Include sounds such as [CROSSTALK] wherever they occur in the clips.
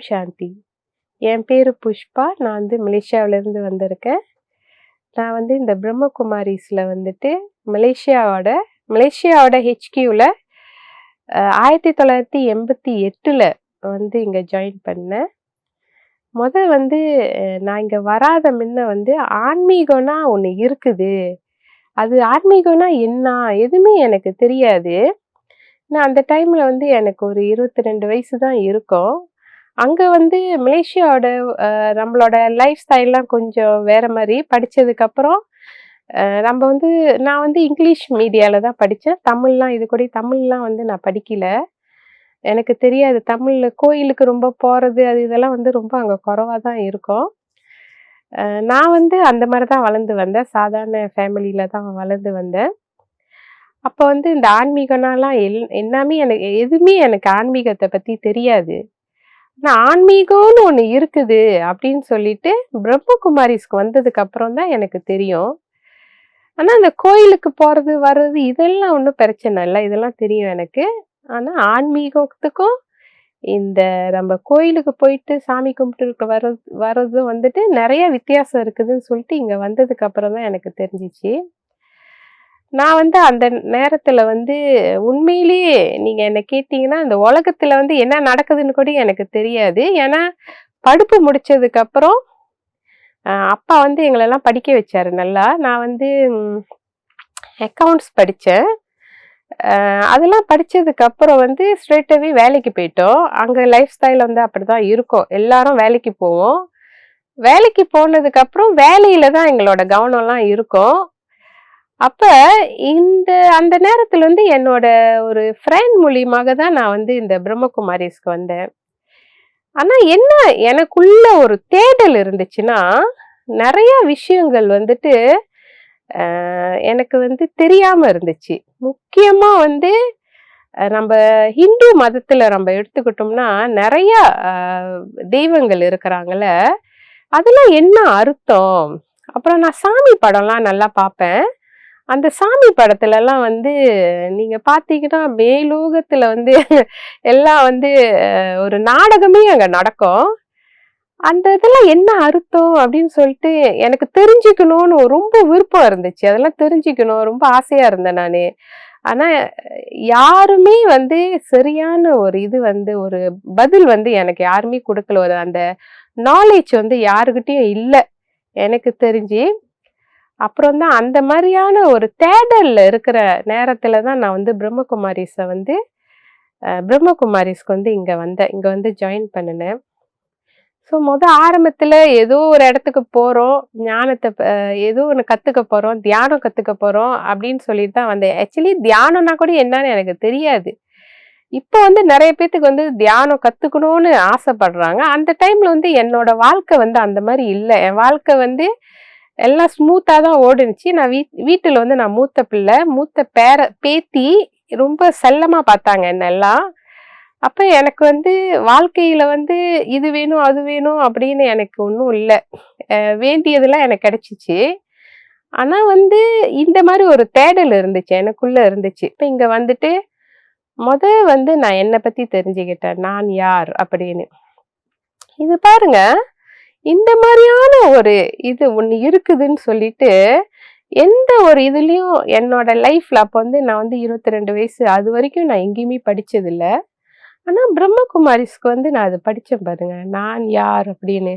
ஓம் சாந்தி. என் பேர் புஷ்பா. நான் வந்து மலேசியாவிலேருந்து வந்திருக்கேன். நான் வந்து இந்த பிரம்மகுமாரிஸில் வந்துட்டு மலேசியாவோட மலேசியாவோட ஹெச்கியூவில் ஆயிரத்தி தொள்ளாயிரத்தி எண்பத்தி எட்டில் வந்து இங்கே ஜாயின் பண்ணேன். முதல் வந்து நான் இங்கே வராத முன்ன வந்து ஆன்மீகம்னா ஒன்று இருக்குது. அது ஆன்மீகம்னா என்ன? எதுவுமே எனக்கு தெரியாது. நான் அந்த டைமில் வந்து எனக்கு ஒரு இருபத்தி ரெண்டு வயசு தான் இருக்கும். அங்கே வந்து மலேசியாவோட நம்மளோட லைஃப் ஸ்டைல்லாம் கொஞ்சம் வேறு மாதிரி படித்ததுக்கப்புறம் நம்ம வந்து நான் வந்து இங்கிலீஷ் மீடியாவில் தான் படித்தேன் தமிழ்லாம் இது கூட தமிழ்லாம் வந்து நான் படிக்கலை. எனக்கு தெரியாது தமிழில் கோயிலுக்கு ரொம்ப போகிறது அது இதெல்லாம் வந்து ரொம்ப அங்கே குறவாக தான் இருக்கும். நான் வந்து அந்த மாதிரி தான் வளர்ந்து வந்தேன். சாதாரண ஃபேமிலியில் தான் வளர்ந்து வந்தேன். அப்போ வந்து இந்த ஆன்மீகம்னாலாம் எல் எல்லாமே எனக்கு எதுவுமே எனக்கு ஆன்மீகத்தை பற்றி தெரியாது. ஆனால் ஆன்மீகம்னு ஒன்று இருக்குது அப்படின்னு சொல்லிட்டு பிரம்மகுமாரிஸ்க்கு வந்ததுக்கு அப்புறம் தான் எனக்கு தெரியும். ஆனால் அந்த கோயிலுக்கு போகிறது வர்றது இதெல்லாம் ஒன்றும் பிரச்சனை இல்லை. இதெல்லாம் தெரியும் எனக்கு. ஆனால் ஆன்மீகத்துக்கும் இந்த நம்ம கோயிலுக்கு போயிட்டு சாமி கும்பிட்டு வர்றது வர்றதும் வந்துட்டு நிறைய வித்தியாசம் இருக்குதுன்னு சொல்லிட்டு இங்கே வந்ததுக்கு அப்புறம் தான் எனக்கு தெரிஞ்சிச்சு. நான் வந்து அந்த நேரத்தில் வந்து உண்மையிலேயே நீங்கள் என்னை கேட்டிங்கன்னா இந்த உலகத்தில் வந்து என்ன நடக்குதுன்னு கூட எனக்கு தெரியாது. ஏன்னா படிப்பு முடித்ததுக்கப்புறம் அப்பா வந்து எங்களெல்லாம் படிக்க வச்சார் நல்லா. நான் வந்து அக்கவுண்ட்ஸ் படித்தேன் அதெல்லாம் படித்ததுக்கப்புறம் வந்து ஸ்ட்ரெயிட்டாகவே வேலைக்கு போயிட்டோம். அங்கே லைஃப் ஸ்டைல் வந்து அப்படிதான் இருக்கும். எல்லாரும் வேலைக்கு போவோம். வேலைக்கு போனதுக்கப்புறம் வேலையில் தான் எங்களோட கவனம்லாம் இருக்கும். அப்ப இந்த அந்த நேரத்துல வந்து என்னோட ஒரு ஃப்ரெண்ட் மூலியமாக தான் நான் வந்து இந்த பிரம்மகுமாரிஸ்க்கு வந்தேன். ஆனா என்ன எனக்குள்ள ஒரு தேடல் இருந்துச்சுன்னா நிறைய விஷயங்கள் வந்துட்டு எனக்கு வந்து தெரியாம இருந்துச்சு. முக்கியமா வந்து நம்ம ஹிந்து மதத்துல நம்ம எடுத்துக்கிட்டோம்னா நிறைய தெய்வங்கள் இருக்கிறாங்கல்ல அதெல்லாம் என்ன அர்த்தம்? அப்புறம் நான் சாமி படம்லாம் நல்லா பார்ப்பேன். அந்த சாமி படத்துலலாம் வந்து நீங்கள் பார்த்தீங்கன்னா மேலோகத்தில் வந்து [LAUGHS] எல்லாம் வந்து ஒரு நாடகமே அங்கே நடக்கும். அந்த இதெல்லாம் என்ன அர்த்தம் அப்படின்னு சொல்லிட்டு எனக்கு தெரிஞ்சுக்கணும்னு ரொம்ப விருப்பம் இருந்துச்சு. அதெல்லாம் தெரிஞ்சுக்கணும். ரொம்ப ஆசையாக இருந்தேன் நான். ஆனால் யாருமே வந்து சரியான ஒரு இது வந்து ஒரு பதில் வந்து எனக்கு யாருமே கொடுக்கல. ஒரு அந்த நாலேஜ் வந்து யாருக்கிட்டேயும் இல்லை. எனக்கு தெரிஞ்சு அப்புறம் தான் அந்த மாதிரியான ஒரு தேடலில் இருக்கிற நேரத்தில் தான் நான் வந்து பிரம்மகுமாரிஸை வந்து பிரம்மகுமாரிஸ்க்கு வந்து இங்கே வந்தேன் இங்கே வந்து ஜாயின் பண்ணினேன். ஸோ மொதல் ஆரம்பத்தில் ஏதோ ஒரு இடத்துக்கு போகிறோம் ஞானத்தை ஏதோ ஒன்று கற்றுக்க போகிறோம் தியானம் கற்றுக்க போகிறோம் அப்படின்னு சொல்லிட்டு தான் வந்தேன். ஆக்சுவலி தியானம்னா கூட என்னன்னு எனக்கு தெரியாது. இப்போ வந்து நிறைய பேர்த்துக்கு வந்து தியானம் கற்றுக்கணும்னு ஆசைப்படுறாங்க. அந்த டைமில் வந்து என்னோட வாழ்க்கை வந்து அந்த மாதிரி இல்லை. என் வாழ்க்கை வந்து எல்லாம் ஸ்மூத்தாக தான் ஓடுனுச்சு. நான் வீ வீட்டில் வந்து நான் மூத்த பிள்ளை மூத்த பேர பேத்தி ரொம்ப செல்லமாக பார்த்தாங்க என்னெல்லாம் அப்போ எனக்கு வந்து வாழ்க்கையில் வந்து இது வேணும் அது வேணும் அப்படின்னு எனக்கு ஒன்றும் இல்லை. வேண்டியதெல்லாம் எனக்கு கிடச்சிச்சு. ஆனால் வந்து இந்த மாதிரி ஒரு தேடல் இருந்துச்சு எனக்குள்ளே இருந்துச்சு. இப்போ இங்கே வந்துட்டு முத வந்து நான் என்னை பற்றி தெரிஞ்சுக்கிட்டேன். நான் யார் அப்படின்னு. இது பாருங்க. இந்த மாதிரியான ஒரு இது ஒன்று இருக்குதுன்னு சொல்லிட்டு எந்த ஒரு இதுலேயும் என்னோட லைஃப்பில் அப்போ வந்து நான் வந்து இருபத்தி ரெண்டு வயசு அது வரைக்கும் நான் எங்கேயுமே படித்ததில்லை ஆனால் பிரம்மகுமாரிஸ்க்கு வந்து நான் அதை படித்தேன் பாருங்க. நான் யார் அப்படின்னு.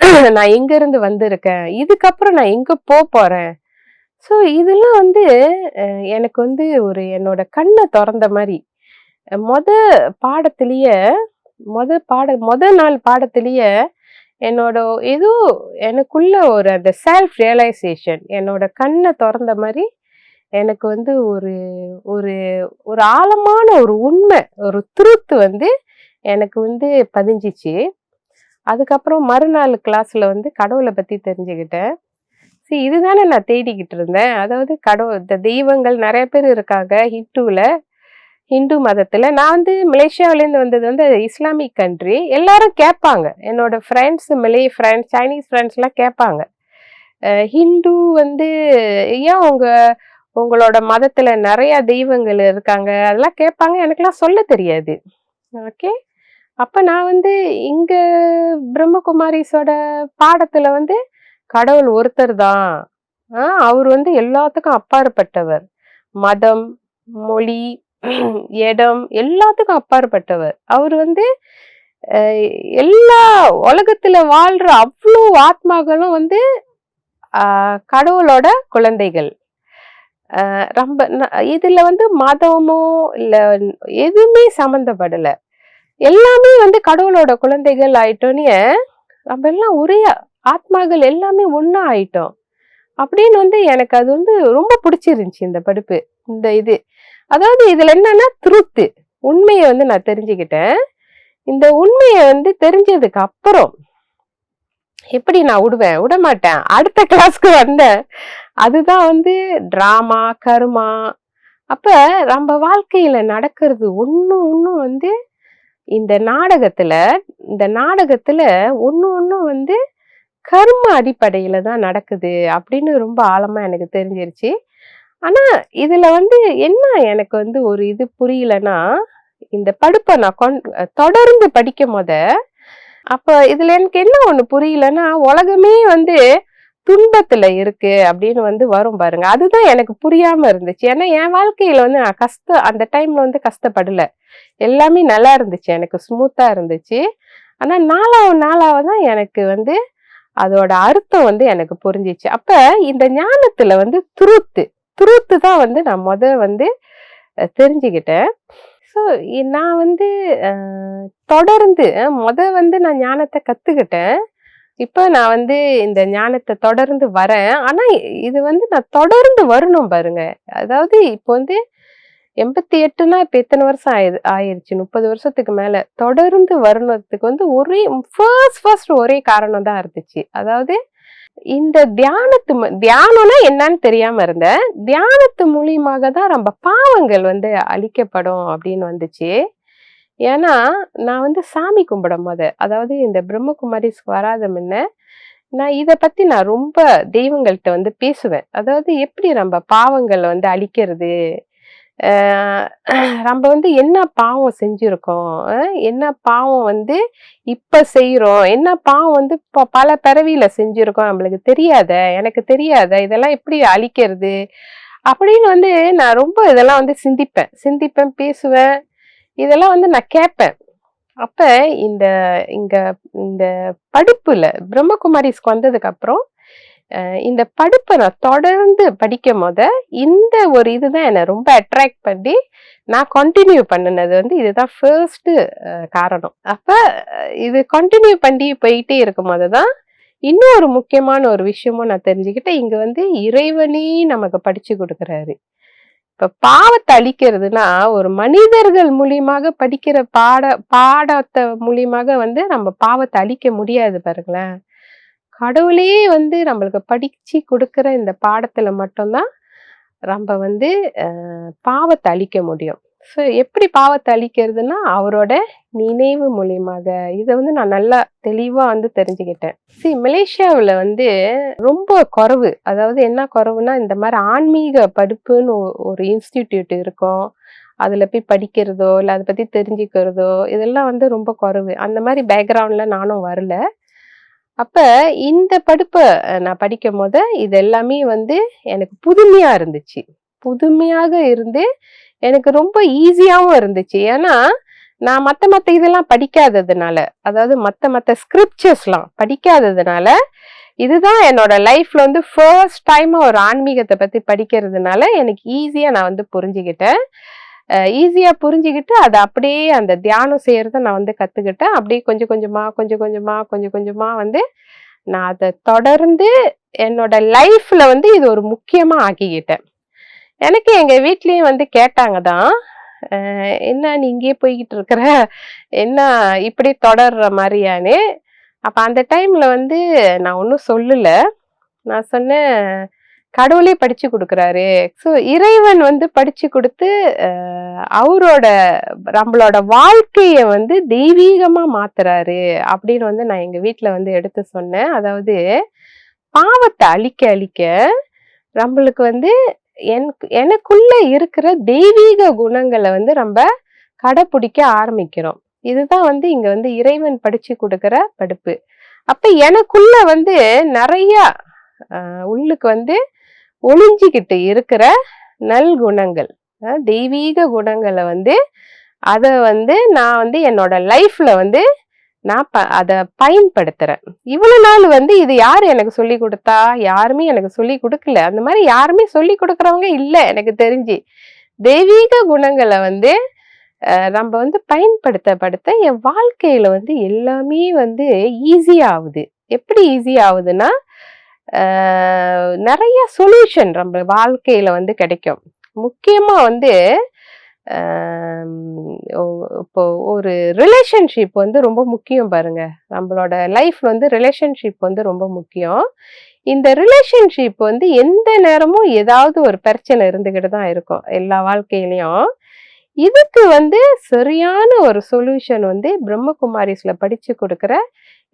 [CLEARS THROAT] நான் எங்கேருந்து வந்திருக்கேன்? இதுக்கப்புறம் நான் எங்கே போக போகிறேன் ஸோ இதெல்லாம் வந்து எனக்கு வந்து ஒரு என்னோட கண்ணை திறந்த மாதிரி. மொத பாடத்திலேயே மொத பாட மொத நாள் பாடத்திலேயே என்னோட ஏதோ எனக்குள்ள ஒரு அந்த செல்ஃப் ரியலைசேஷன் என்னோட கண்ணை திறந்த மாதிரி எனக்கு வந்து ஒரு ஒரு ஒரு ஆழமான ஒரு உண்மை ஒரு திருத்து வந்து எனக்கு வந்து பதிஞ்சிச்சு. அதுக்கப்புறம் மறுநாள் கிளாஸில் வந்து கடவுளை பற்றி தெரிஞ்சுக்கிட்டேன். சரி இதுதானே நான் தேடிக்கிட்டு இருந்தேன். அதாவது கடவுள் இந்த தெய்வங்கள் நிறைய பேர் இருக்காங்க ஹிந்துவில் ஹிந்து மதத்தில். நான் வந்து மலேசியாவிலேருந்து வந்தது வந்து இஸ்லாமிக் கண்ட்ரி எல்லாரும் கேட்பாங்க. என்னோட ஃப்ரெண்ட்ஸ் மலே ஃப்ரெண்ட்ஸ் சைனீஸ் ஃப்ரெண்ட்ஸ்லாம் கேட்பாங்க. ஹிந்து வந்து ஏன் உங்கள் உங்களோட மதத்தில் நிறையா தெய்வங்கள் இருக்காங்க? அதெல்லாம் கேட்பாங்க. எனக்குலாம் சொல்ல தெரியாது. ஓகே அப்போ நான் வந்து இங்கே பிரம்மகுமாரிஸோட பாடத்தில் வந்து கடவுள் ஒருத்தர் தான். அவர் வந்து எல்லாத்துக்கும் அப்பாற்பட்டவர். மதம் மொழி [CLEARS THROAT] இடம் எல்லாத்துக்கும் அப்பாற்பட்டவர். அவர் வந்து எல்லா உலகத்துல வாழ்ற அவ்வளோ ஆத்மாக்களும் வந்து கடவுளோட குழந்தைகள். ரொம்ப இதுல வந்து மதமோ இல்ல எதுவுமே சம்மந்தப்படல எல்லாமே வந்து கடவுளோட குழந்தைகள் ஆயிட்டோன்னே நம்ம எல்லாம் ஒரே ஆத்மாக்கள் எல்லாமே ஒன்றா ஆயிட்டோம். அப்படின்னு வந்து எனக்கு அது வந்து ரொம்ப பிடிச்சிருந்துச்சி இந்த படிப்பு இந்த இது. அதாவது இதுல என்னன்னா திருத்து உண்மையை வந்து நான் தெரிஞ்சுக்கிட்டேன். இந்த உண்மையை வந்து தெரிஞ்சதுக்கு அப்புறம் எப்படி நான் விடுவேன்? விட மாட்டேன் அடுத்த கிளாஸ்க்கு வந்தேன். அதுதான் வந்து டிராமா கருமா. அப்ப நம்ம வாழ்க்கையில நடக்கிறது ஒன்றும் ஒன்றும் வந்து இந்த நாடகத்துல இந்த நாடகத்துல ஒன்று ஒன்றும் வந்து கர்ம அடிப்படையில தான் நடக்குது அப்படின்னு ரொம்ப ஆழமா எனக்கு தெரிஞ்சிருச்சு. ஆனா இதுல வந்து என்ன எனக்கு வந்து ஒரு இது புரியலன்னா இந்த படிப்பை நான் கொண் தொடர்ந்து படிக்கும் போத அப்ப இதுல எனக்கு என்ன ஒண்ணு புரியலன்னா உலகமே வந்து துன்பத்துல இருக்கு அப்படின்னு வந்து வரும் பாருங்க. அதுதான் எனக்கு புரியாம இருந்துச்சு. ஏன்னா என் வாழ்க்கையில வந்து நான் கஷ்ட அந்த டைம்ல வந்து கஷ்டப்படல. எல்லாமே நல்லா இருந்துச்சு. எனக்கு ஸ்மூத்தா இருந்துச்சு. ஆனா நாலாவது நாளாவ தான் எனக்கு வந்து அதோட அர்த்தம் வந்து எனக்கு புரிஞ்சிச்சு. அப்ப இந்த ஞானத்துல வந்து துருத்து துருத்து தான் வந்து நான் முத வந்து தெரிஞ்சுக்கிட்டேன். ஸோ நான் வந்து தொடர்ந்து முத வந்து நான் ஞானத்தை கற்றுக்கிட்டேன் இப்போ நான் வந்து இந்த ஞானத்தை தொடர்ந்து வரேன். ஆனால் இது வந்து நான் தொடர்ந்து வரணும் பாருங்க. அதாவது இப்போ வந்து எண்பத்தி எட்டுனா இப்போ எத்தனை வருஷம் ஆயிடு ஆயிடுச்சு முப்பது வருஷத்துக்கு மேலே. தொடர்ந்து வரணுறதுக்கு வந்து ஒரே ஃபர்ஸ்ட் ஃபர்ஸ்ட் ஒரே காரணம் தான் இருந்துச்சு. அதாவது இந்த தியானத்து ம- தியானம்னா என்னன்னு தெரியாம இருந்தேன் தியானத்து மூலியமாக தான் நம்ம பாவங்கள் வந்து அழிக்கப்படும் அப்படின்னு வந்துச்சு. ஏன்னா நான் வந்து சாமி கும்பிடும் போது அதாவது இந்த பிரம்மகுமாரி வராத முன்ன நான் இதை பத்தி நான் ரொம்ப தெய்வங்கள்ட்ட வந்து பேசுவேன். அதாவது எப்படி நம்ம பாவங்களை வந்து அழிக்கிறது நம்ம வந்து என்ன பாவம் செஞ்சுருக்கோம்? என்ன பாவம் வந்து இப்போ செய்கிறோம் என்ன பாவம் வந்து ப- பல பிறவியில் செஞ்சுருக்கோம் நம்மளுக்கு தெரியாத? எனக்கு தெரியாத? இதெல்லாம் எப்படி அழிக்கிறது? அப்படின்னு வந்து நான் ரொம்ப இதெல்லாம் வந்து சிந்திப்பேன். சிந்திப்பேன் பேசுவேன். இதெல்லாம் வந்து நான் கேட்பேன். அப்போ இந்த இங்கே இந்த படிப்பில் பிரம்மகுமாரிஸ்க்கு வந்ததுக்கப்புறம் அப்புறம் இந்த படிப்பை நான் தொடர்ந்து படிக்கும் போத இந்த ஒரு இதுதான் என்னை ரொம்ப அட்ராக்ட் பண்ணி நான் கண்டினியூ பண்ணினது வந்து இதுதான் ஃபர்ஸ்ட்டு காரணம். அப்போ இது கண்டினியூ பண்ணி போயிட்டே இருக்கும் போது தான் இன்னொரு முக்கியமான ஒரு விஷயமும் நான் தெரிஞ்சுக்கிட்டேன் இங்கே வந்து இறைவனே நமக்கு படித்து கொடுக்குறாரு. இப்போ பாவத்தை அழிக்கிறதுனா ஒரு மனிதர்கள் மூலியமாக படிக்கிற பாட பாடத்தை மூலியமாக வந்து நம்ம பாவத்தை அழிக்க முடியாது பாருங்களேன். கடவுளே வந்து நம்மளுக்கு படிச்சு கொடுக்குற இந்த பாடத்துல மட்டும்தான் நம்ம வந்து பாவத்தை அழிக்க முடியும். ஸோ எப்படி பாவத்தை அழிக்கிறதுனா அவரோட நினைவு மூலியமாக. இதை வந்து நான் நல்லா தெளிவாக வந்து தெரிஞ்சுக்கிட்டேன். சி மலேசியாவில் வந்து ரொம்ப குறவு. அதாவது என்ன குறவுனா இந்த மாதிரி ஆன்மீக படிப்புன்னு ஒரு இன்ஸ்டிடியூட் இருக்கும். அதில் போய் படிக்கிறதோ இல்லை அதை பற்றி தெரிஞ்சுக்கிறதோ இதெல்லாம் வந்து ரொம்ப குறவு. அந்த மாதிரி பேக்ரவுண்டில் நானும் வரல. அப்ப இந்த படிப்பை நான் படிக்கும் போது இது எல்லாமே வந்து எனக்கு புதுமையா இருந்துச்சு. புதுமையாக இருந்து எனக்கு ரொம்ப ஈஸியாகவும் இருந்துச்சு. ஏன்னா நான் மற்ற மற்ற இதெல்லாம் படிக்காததுனால அதாவது மற்ற மற்ற ஸ்கிரிப்சர்ஸ்லாம் படிக்காததுனால இதுதான் என்னோட லைஃப்ல வந்து ஃபர்ஸ்ட் டைம் ஒரு ஆன்மீகத்தை பத்தி படிக்கிறதுனால எனக்கு ஈஸியா நான் வந்து புரிஞ்சுக்கிட்டேன். ஈஸியாக புரிஞ்சுக்கிட்டு அதை அப்படியே அந்த தியானம் செய்கிறத நான் வந்து கற்றுக்கிட்டேன் அப்படியே கொஞ்சம் கொஞ்சமாக கொஞ்சம் கொஞ்சமாக கொஞ்சம் கொஞ்சமாக வந்து நான் அதை தொடர்ந்து என்னோட லைஃப்பில் வந்து இது ஒரு முக்கியமாக ஆக்கிக்கிட்டேன். எனக்கு எங்கள் வீட்லேயும் வந்து கேட்டாங்க தான் என்ன நீ இங்கேயே போய்கிட்டு இருக்கிற? என்ன இப்படி தொடர்ற மாதிரியானு அப்போ அந்த டைமில் வந்து நான் ஒன்றும் சொல்லலை. நான் சொன்னேன் கடவுளே படிச்சு கொடுக்குறாரு. ஸோ இறைவன் வந்து படிச்சு கொடுத்து அவரோட நம்மளோட வாழ்க்கைய வந்து தெய்வீகமா மாத்துறாரு அப்படின்னு வந்து நான் எங்க வீட்டில் வந்து எடுத்து சொன்னேன். அதாவது பாவத்தை அழிக்க அழிக்க நம்மளுக்கு வந்து என் எனக்குள்ள இருக்கிற தெய்வீக குணங்களை வந்து நம்ம கடைப்பிடிக்க ஆரம்பிக்கிறோம். இதுதான் வந்து இங்க வந்து இறைவன் படிச்சு கொடுக்குற படிப்பு. அப்ப எனக்குள்ள வந்து நிறைய உள்ளுக்கு வந்து ஒளிஞ்சிக்கிட்டு இருக்கிற நல்குணங்கள் தெய்வீக குணங்களை வந்து அதை வந்து நான் வந்து என்னோட லைஃப்ல வந்து நான் ப அதை பயன்படுத்துறேன். இவ்வளோ நாள் வந்து இது யார் எனக்கு சொல்லி கொடுத்தா? யாருமே எனக்கு சொல்லி கொடுக்கல. அந்த மாதிரி யாருமே சொல்லி கொடுக்குறவங்க இல்லை எனக்கு தெரிஞ்சு. தெய்வீக குணங்களை வந்து நம்ம வந்து பயன்படுத்தப்படுத்த என் வாழ்க்கையில வந்து எல்லாமே வந்து ஈஸியாகுது எப்படி ஈஸி ஆகுதுன்னா நிறைய சொல்யூஷன் நம்ம வாழ்க்கையில் வந்து கிடைக்கும். முக்கியமாக வந்து இப்போ ஒரு ரிலேஷன்ஷிப் வந்து ரொம்ப முக்கியம் பாருங்க. நம்மளோட லைஃப் வந்து ரிலேஷன்ஷிப் வந்து ரொம்ப முக்கியம். இந்த ரிலேஷன்ஷிப் வந்து எந்த நேரமும் ஏதாவது ஒரு பிரச்சனை இருந்துக்கிட்டு தான் இருக்கும். எல்லா வாழ்க்கையிலையும். இதுக்கு வந்து சரியான ஒரு சொல்யூஷன் வந்து பிரம்மகுமாரிஸ்ல படிச்சு கொடுக்குற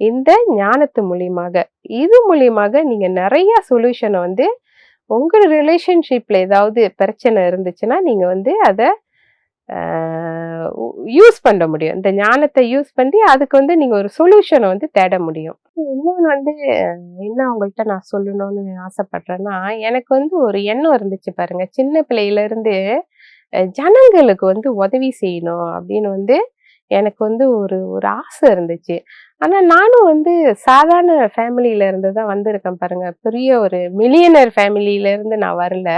இந்த ஞானத்து மூலியமாக. இது மூலியமாக நீங்க நிறைய சொல்யூஷனை வந்து உங்க ரிலேஷன்ஷிப்ல ஏதாவது பிரச்சனை இருந்துச்சுன்னா நீங்க வந்து அதை யூஸ் பண்ண முடியும். இந்த ஞானத்தை யூஸ் பண்ணி அதுக்கு வந்து நீங்க ஒரு சொல்யூஷனை வந்து தேட முடியும். இன்னொன்று வந்து என்ன அவங்கள்ட்ட நான் சொல்லணும்னு ஆசைப்படுறேன்னா எனக்கு வந்து ஒரு எண்ணம் இருந்துச்சு பாருங்க. சின்ன பிள்ளையிலேருந்து ஜனங்களுக்கு வந்து உதவி செய்யணும் அப்படின்னு வந்து எனக்கு வந்து ஒரு ஒரு ஆசை இருந்துச்சு. ஆனால் நானும் வந்து சாதாரண ஃபேமிலியில இருந்து தான் வந்திருக்கேன் பாருங்க. பெரிய ஒரு மில்லியனர் ஃபேமிலியில இருந்து நான் வரல.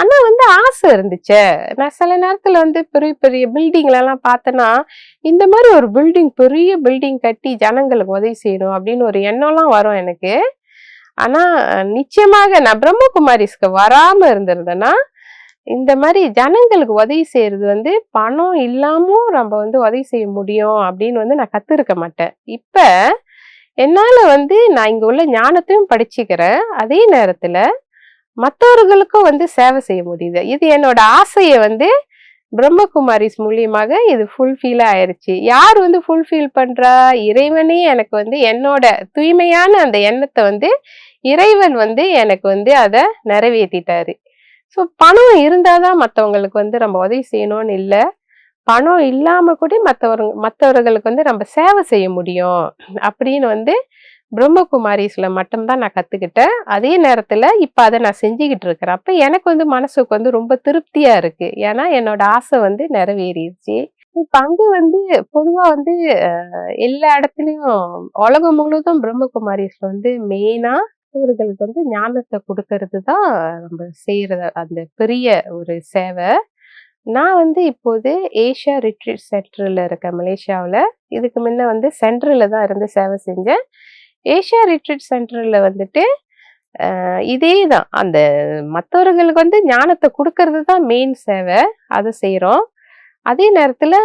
ஆனால் வந்து ஆசை இருந்துச்சு. நான் சில நேரத்தில் வந்து பெரிய பெரிய பில்டிங்லலாம் பார்த்தேன்னா இந்த மாதிரி ஒரு பில்டிங் பெரிய பில்டிங் கட்டி ஜனங்களுக்கு உதவி செய்யணும் அப்படின்னு ஒரு எண்ணம்லாம் வரும் எனக்கு. ஆனால் நிச்சயமாக நான் பிரம்மகுமாரிஸ்க்கு வராமல் இருந்திருந்தேன்னா இந்த மாதிரி ஜனங்களுக்கு உதவி செய்யறது வந்து பணம் இல்லாமும் நம்ம வந்து உதவி செய்ய முடியும் அப்படின்னு வந்து நான் கத்துருக்க மாட்டேன். இப்ப என்னால வந்து நான் இங்க உள்ள ஞானத்தையும் படிச்சுக்கிறேன். அதே நேரத்துல மற்றவர்களுக்கும் வந்து சேவை செய்ய முடியுது. இது என்னோட ஆசையை வந்து பிரம்மகுமாரிஸ் மூலியமாக இது ஃபுல்ஃபில் ஆயிருச்சு. யார் வந்து ஃபுல்ஃபில் பண்றா? இறைவனே எனக்கு வந்து என்னோட தூய்மையான அந்த எண்ணத்தை வந்து இறைவன் வந்து எனக்கு வந்து அதை நிறைவேற்றிட்டாரு ஸோ பணம் இருந்தால் தான் மற்றவங்களுக்கு வந்து நம்ம உதவி செய்யணும்னு இல்லை. பணம் இல்லாமல் கூட மற்றவர் மற்றவர்களுக்கு வந்து நம்ம சேவை செய்ய முடியும். அப்படின்னு வந்து பிரம்மகுமாரிஸில் மட்டும்தான் நான் கற்றுக்கிட்டேன் அதே நேரத்தில் இப்போ அதை நான் செஞ்சுக்கிட்டு இருக்கிறேன். அப்போ எனக்கு வந்து மனசுக்கு வந்து ரொம்ப திருப்தியாக இருக்குது ஏன்னா என்னோட ஆசை வந்து நிறைவேறிடுச்சு. இப்போ அங்கே வந்து பொதுவாக வந்து எல்லா இடத்துலையும் உலகம் முழுவதும் பிரம்மகுமாரிஸில் வந்து மெயினாக மற்றவர்களுக்கு வந்து ஞானத்தை கொடுக்கறது தான் நம்ம செய்யறது அந்த பெரிய ஒரு சேவை. நான் வந்து இப்போது ஏஷியா ரிட்ரீட் சென்டரில் இருக்கேன் மலேசியாவில். இதுக்கு முன்ன வந்து சென்டரில் தான் இருந்து சேவை செஞ்சேன். ஏஷியா ரிட்ரீட் சென்டரில் வந்துட்டு இதே தான். அந்த மற்றவர்களுக்கு வந்து ஞானத்தை கொடுக்கறது தான் மெயின் சேவை. அதை செய்கிறோம் அதே நேரத்தில்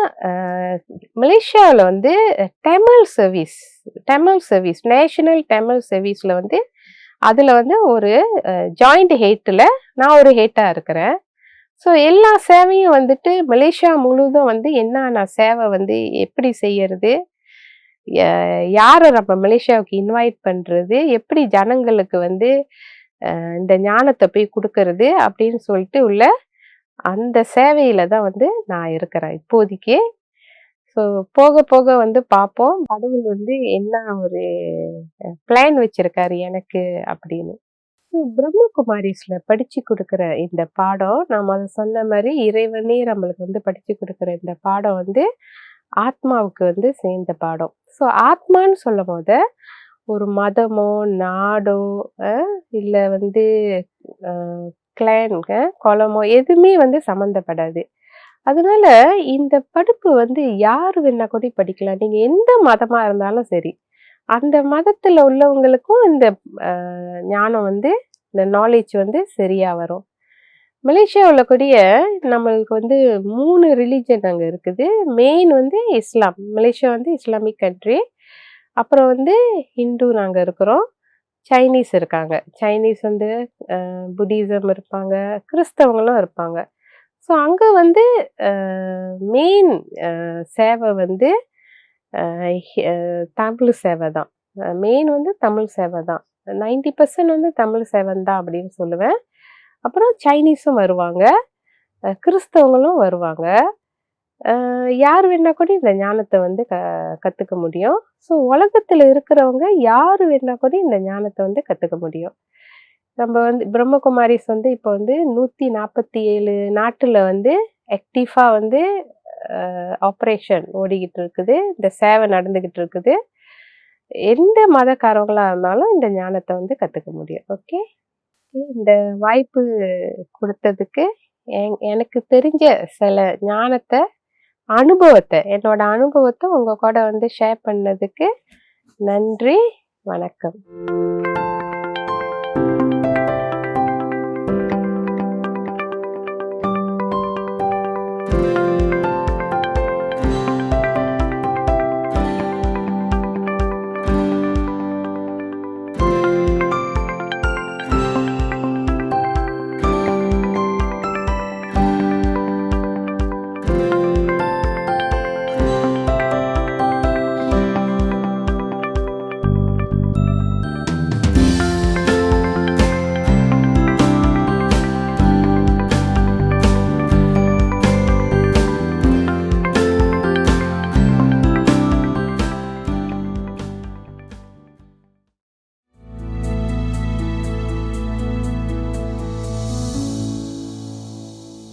மலேசியாவில் வந்து Tamil service Tamil service national Tamil சர்வீஸில் வந்து அதில் வந்து ஒரு ஜாயிண்ட் ஹேட்டில் நான் ஒரு ஹேட்டாக இருக்கிறேன். ஸோ எல்லா சேவையும் வந்துட்டு மலேசியா முழுதும் வந்து என்னென்ன சேவை வந்து எப்படி செய்யறது யாரை நம்ம மலேசியாவுக்கு இன்வைட் பண்ணுறது எப்படி ஜனங்களுக்கு வந்து இந்த ஞானத்தை போய் கொடுக்கறது அப்படின்னு சொல்லிட்டு உள்ள அந்த சேவையில் தான் வந்து நான் இருக்கிறேன் இப்போதைக்கு. ஸோ போக போக வந்து பார்ப்போம் கடவுள் வந்து என்ன ஒரு பிளான் வச்சிருக்காரு எனக்கு அப்படின்னு. ஸோ படித்து கொடுக்குற இந்த பாடம் நான் அதை சொன்ன மாதிரி இறைவனே நம்மளுக்கு வந்து படித்து கொடுக்குற இந்த பாடம் வந்து ஆத்மாவுக்கு வந்து சேர்ந்த பாடம். ஸோ ஆத்மான்னு சொல்லும் போது ஒரு மதமோ நாடோ இல்லை வந்து அஹ், கிளான்க குளமோ எதுவுமே வந்து சம்மந்தப்படாது. அதனால இந்த படிப்பு வந்து யார் வேணா கூட படிக்கலாம். நீங்க எந்த மதமா இருந்தாலும் சரி. அந்த மதத்துல உள்ளவங்களுக்கும் இந்த ஞானம் வந்து இந்த நாலேஜ் வந்து சரியா வரும். மலேசியாவில் கூடிய நம்மளுக்கு வந்து மூணு ரிலீஜன் அங்கே இருக்குது. மெயின் வந்து இஸ்லாம் மலேசியா வந்து இஸ்லாமிக் கண்ட்ரி அப்புறம் வந்து ஹிந்து நாங்கள் இருக்கிறோம். சைனீஸ் இருக்காங்க. சைனீஸ் வந்து புத்திசம் இருப்பாங்க. கிறிஸ்தவங்களும் இருப்பாங்க. ஸோ அங்கே வந்து மெயின் சேவை வந்து தமிழ் சேவை தான். மெயின் வந்து தமிழ் சேவை தான். நைன்டி பர்சன்ட் வந்து தமிழ் சேவன் தான் அப்படின்னு சொல்லுவேன். அப்புறம் சைனீஸும் வருவாங்க. கிறிஸ்தவங்களும் வருவாங்க. யார் வேணா கூட இந்த ஞானத்தை வந்து க கற்றுக்க முடியும். ஸோ உலகத்தில் இருக்கிறவங்க யார் வேணா கூட இந்த ஞானத்தை வந்து கற்றுக்க முடியும். நம்ம வந்து பிரம்மகுமாரிஸ் வந்து இப்போ வந்து நூற்றி நாற்பத்தி ஏழு நாட்டில் வந்து ஆக்டிவாக வந்து ஆப்ரேஷன் ஓடிக்கிட்டு இருக்குது இந்த சேவை நடந்துக்கிட்டு இருக்குது எந்த மதக்காரவங்களாக இருந்தாலும் இந்த ஞானத்தை வந்து கற்றுக்க முடியும். ஓகே? இந்த வாய்ப்பு கொடுத்ததுக்கு எனக்கு தெரிஞ்ச சில ஞானத்தை அனுபவத்தை என்னோட அனுபவத்தை உங்கள் கூட வந்து ஷேர் பண்ணதுக்கு நன்றி வணக்கம்.